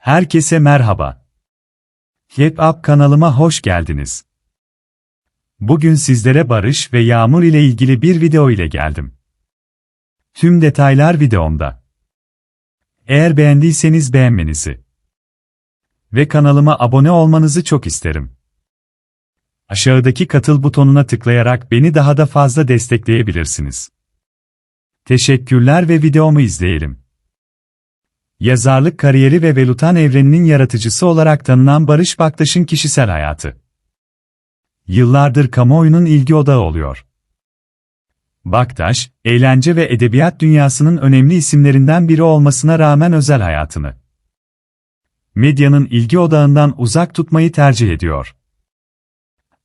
Herkese merhaba. Hep Up kanalıma hoş geldiniz. Bugün sizlere Barış ve Yağmur ile ilgili bir video ile geldim. Tüm detaylar videomda. Eğer beğendiyseniz beğenmenizi ve kanalıma abone olmanızı çok isterim. Aşağıdaki katıl butonuna tıklayarak beni daha da fazla destekleyebilirsiniz. Teşekkürler ve videomu izleyelim. Yazarlık kariyeri ve Velutan evreninin yaratıcısı olarak tanınan Barış Baktaş'ın kişisel hayatı. Yıllardır kamuoyunun ilgi odağı oluyor. Baktaş, eğlence ve edebiyat dünyasının önemli isimlerinden biri olmasına rağmen özel hayatını medyanın ilgi odağından uzak tutmayı tercih ediyor.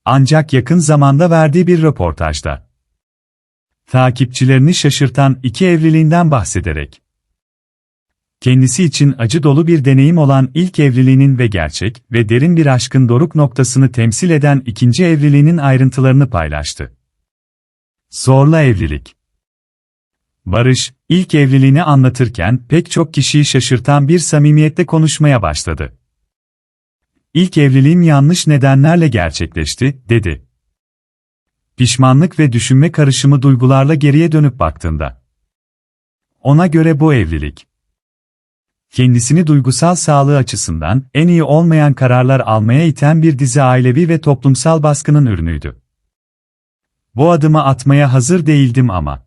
Ancak yakın zamanda verdiği bir röportajda takipçilerini şaşırtan iki evliliğinden bahsederek kendisi için acı dolu bir deneyim olan ilk evliliğinin ve gerçek ve derin bir aşkın doruk noktasını temsil eden ikinci evliliğinin ayrıntılarını paylaştı. Zorla evlilik Barış, ilk evliliğini anlatırken pek çok kişiyi şaşırtan bir samimiyette konuşmaya başladı. İlk evliliğim yanlış nedenlerle gerçekleşti, dedi. Pişmanlık ve düşünme karışımı duygularla geriye dönüp baktığında. Ona göre bu evlilik, kendisini duygusal sağlığı açısından en iyi olmayan kararlar almaya iten bir dizi ailevi ve toplumsal baskının ürünüydü. Bu adımı atmaya hazır değildim ama.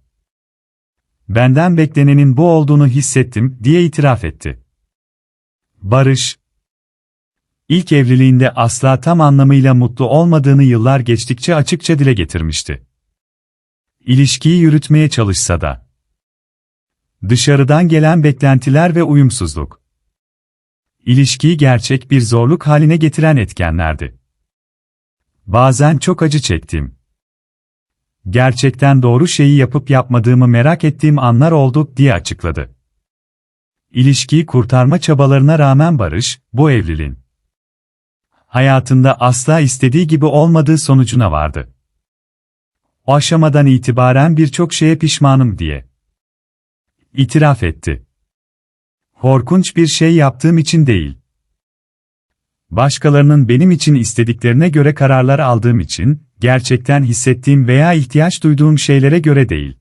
Benden beklenenin bu olduğunu hissettim, diye itiraf etti. Barış, İlk evliliğinde asla tam anlamıyla mutlu olmadığını yıllar geçtikçe açıkça dile getirmişti. İlişkiyi yürütmeye çalışsa da, Dışarıdan gelen beklentiler ve uyumsuzluk. İlişkiyi gerçek bir zorluk haline getiren etkenlerdi. Bazen çok acı çektim. Gerçekten doğru şeyi yapıp yapmadığımı merak ettiğim anlar oldu diye açıkladı. İlişkiyi kurtarma çabalarına rağmen Barış, bu evliliğin hayatında asla istediği gibi olmadığı sonucuna vardı. O aşamadan itibaren birçok şeye pişmanım diye itiraf etti. Korkunç bir şey yaptığım için değil. Başkalarının benim için istediklerine göre kararlar aldığım için, gerçekten hissettiğim veya ihtiyaç duyduğum şeylere göre değil.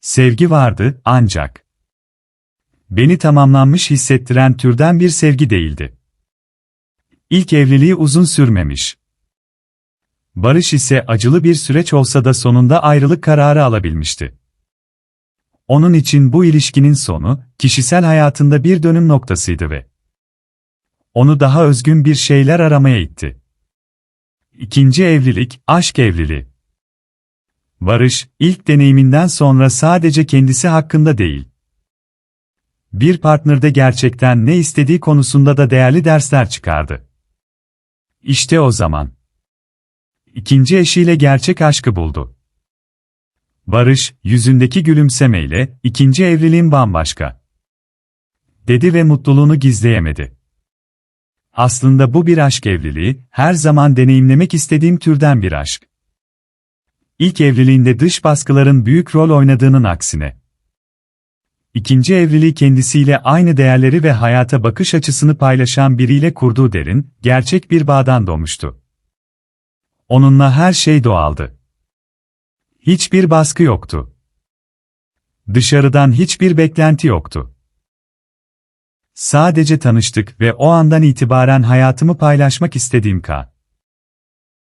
Sevgi vardı, ancak beni tamamlanmış hissettiren türden bir sevgi değildi. İlk evliliği uzun sürmemiş. Barış ise acılı bir süreç olsa da sonunda ayrılık kararı alabilmişti. Onun için bu ilişkinin sonu, kişisel hayatında bir dönüm noktasıydı ve onu daha özgün bir şeyler aramaya itti. İkinci evlilik, aşk evliliği. Barış, ilk deneyiminden sonra sadece kendisi hakkında değil, bir partnerde gerçekten ne istediği konusunda da değerli dersler çıkardı. İşte o zaman. ikinci eşiyle gerçek aşkı buldu. Barış, yüzündeki gülümsemeyle, ikinci evliliğim bambaşka. Dedi ve mutluluğunu gizleyemedi. Aslında bu bir aşk evliliği, her zaman deneyimlemek istediğim türden bir aşk. İlk evliliğinde dış baskıların büyük rol oynadığının aksine. İkinci evliliği kendisiyle aynı değerleri ve hayata bakış açısını paylaşan biriyle kurduğu derin, gerçek bir bağdan doğmuştu. Onunla her şey doğaldı. Hiçbir baskı yoktu. Dışarıdan hiçbir beklenti yoktu. Sadece tanıştık ve o andan itibaren hayatımı paylaşmak istediğim ka.